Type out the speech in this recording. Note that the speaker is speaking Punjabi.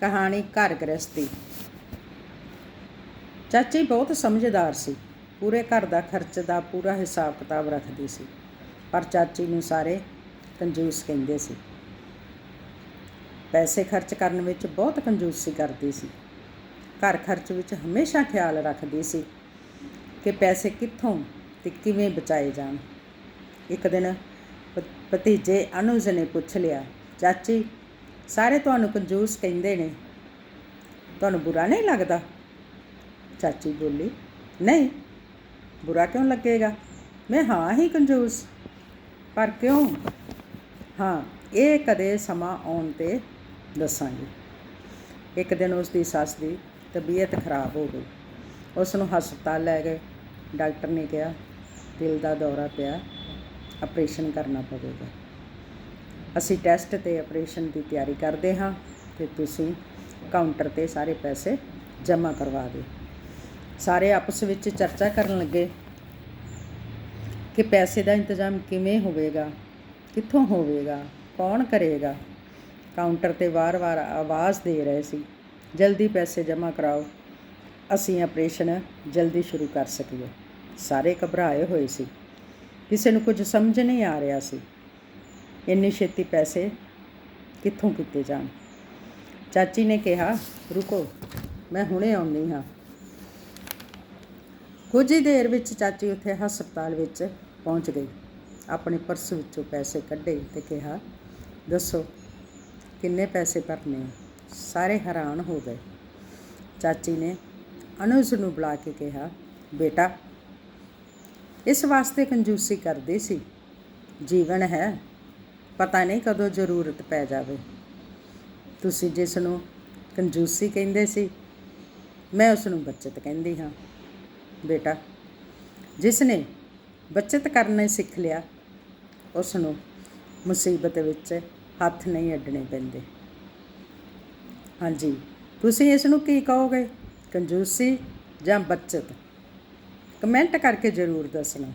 ਕਹਾਣੀ ਘਰ ਗ੍ਰਸਤੀ ਚਾਚੀ ਬਹੁਤ ਸਮਝਦਾਰ ਸੀ। ਪੂਰੇ ਘਰ ਦਾ ਖਰਚ ਦਾ ਪੂਰਾ ਹਿਸਾਬ ਕਿਤਾਬ ਰੱਖਦੀ ਸੀ। ਪਰ ਚਾਚੀ ਨੂੰ ਸਾਰੇ ਕੰਜੂਸ ਕਹਿੰਦੇ ਸੀ। ਪੈਸੇ ਖਰਚ ਕਰਨ ਵਿੱਚ ਬਹੁਤ ਕੰਜੂਸੀ ਕਰਦੀ ਸੀ। ਘਰ ਖਰਚ ਵਿੱਚ ਹਮੇਸ਼ਾ ਖਿਆਲ ਰੱਖਦੀ ਸੀ ਕਿ ਪੈਸੇ ਕਿੱਥੋਂ ਤੇ ਕਿਵੇਂ ਬਚਾਏ ਜਾਣ। ਇੱਕ ਦਿਨ ਭਤੀਜੇ ਅਨੁਜ ਨੇ ਪੁੱਛ ਲਿਆ, ਚਾਚੀ ਸਾਰੇ ਤੁਹਾਨੂੰ ਕੰਜੂਸ ਕਹਿੰਦੇ ਨੇ। ਤੁਹਾਨੂੰ ਬੁਰਾ ਨਹੀਂ ਲੱਗਦਾ? ਚਾਚੀ ਬੋਲੀ, ਨਹੀਂ। ਬੁਰਾ ਕਿਉਂ ਲੱਗੇਗਾ? ਮੈਂ ਹਾਂ ਹੀ ਕੰਜੂਸ। ਪਰ ਕਿਉਂ? ਹਾਂ, ਇਹ ਕਦੇ ਸਮਾਂ ਆਉਣ ਤੇ ਦੱਸਾਂਗੀ। ਇੱਕ ਦਿਨ ਉਸ ਦੀ ਸੱਸ ਦੀ ਤਬੀਅਤ ਖਰਾਬ ਹੋ ਗਈ। ਉਸ ਨੂੰ ਹਸਪਤਾਲ ਲੈ ਗਏ। ਡਾਕਟਰ ਨੇ ਕਿਹਾ, ਦਿਲ ਦਾ ਦੌਰਾ ਪਿਆ, ਆਪਰੇਸ਼ਨ ਕਰਨਾ ਪਵੇਗਾ। ਅਸੀਂ ਟੈਸਟ ਤੇ ਆਪਰੇਸ਼ਨ ਦੀ ਤਿਆਰੀ ਕਰਦੇ ਹਾਂ ਤੇ ਤੁਸੀਂ ਕਾਊਂਟਰ ਤੇ ਸਾਰੇ ਪੈਸੇ ਜਮ੍ਹਾਂ ਕਰਵਾ ਦਿਓ। ਸਾਰੇ ਆਪਸ ਵਿੱਚ ਚਰਚਾ ਕਰਨ ਲੱਗੇ ਕਿ ਪੈਸੇ ਦਾ ਇੰਤਜ਼ਾਮ ਕਿਵੇਂ ਹੋਵੇਗਾ, ਕਿੱਥੋਂ ਹੋਵੇਗਾ, ਕੌਣ ਕਰੇਗਾ? ਕਾਊਂਟਰ ਤੇ ਵਾਰ-ਵਾਰ ਆਵਾਜ਼ ਦੇ ਰਹੇ ਸੀ, ਜਲਦੀ ਪੈਸੇ ਜਮ੍ਹਾਂ ਕਰਾਓ, ਅਸੀਂ ਆਪਰੇਸ਼ਨ ਜਲਦੀ ਸ਼ੁਰੂ ਕਰ ਸਕੀਏ। ਸਾਰੇ ਘਬਰਾਏ ਹੋਏ ਸੀ। ਕਿਸੇ ਨੂੰ ਕੁਝ ਸਮਝ ਨਹੀਂ ਆ ਰਿਹਾ ਸੀ। ਇੰਨੀ ਛੇਤੀ ਪੈਸੇ ਕਿੱਥੋਂ ਕੀਤੇ ਜਾਣ? ਚਾਚੀ ਨੇ ਕਿਹਾ, ਰੁਕੋ, ਮੈਂ ਹੁਣੇ ਆਉਂਦੀ ਹਾਂ। ਕੁਝ ਹੀ ਦੇਰ ਵਿੱਚ ਚਾਚੀ ਉੱਥੇ ਹਸਪਤਾਲ ਵਿੱਚ ਪਹੁੰਚ ਗਈ। ਆਪਣੇ ਪਰਸ ਵਿੱਚੋਂ ਪੈਸੇ ਕੱਢੇ ਤੇ ਕਿਹਾ, ਦੱਸੋ, ਕਿੰਨੇ ਪੈਸੇ ਭਰਨੇ ਸਾਰੇ ਹੈਰਾਨ ਹੋ ਗਏ। ਚਾਚੀ ਨੇ ਅਨੁਜ ਨੂੰ ਬੁਲਾ ਕੇ ਕਿਹਾ, ਬੇਟਾ, ਇਸ ਵਾਸਤੇ ਕੰਜੂਸੀ ਕਰਦੀ ਸੀ। ਜੀਵਨ ਹੈ ਪਤਾ ਨਹੀਂ ਕਦੋਂ ਜ਼ਰੂਰਤ ਪੈ ਜਾਵੇ। ਤੁਸੀਂ ਜਿਸ ਨੂੰ ਕੰਜੂਸੀ ਕਹਿੰਦੇ ਸੀ, ਮੈਂ ਉਸ ਨੂੰ ਬੱਚਤ ਕਹਿੰਦੀ ਹਾਂ। ਬੇਟਾ, ਜਿਸ ਨੇ ਬੱਚਤ ਕਰਨਾ ਸਿੱਖ ਲਿਆ, ਉਸ ਨੂੰ ਮੁਸੀਬਤ ਵਿੱਚ ਹੱਥ ਨਹੀਂ ਅੱਡਣੇ ਪੈਂਦੇ। ਹਾਂਜੀ, ਤੁਸੀਂ ਇਸ ਨੂੰ ਕੀ ਕਹੋਗੇ? ਕੰਜੂਸੀ ਜਾਂ ਬੱਚਤ? ਕਮੈਂਟ ਕਰਕੇ ਜ਼ਰੂਰ ਦੱਸਣਾ।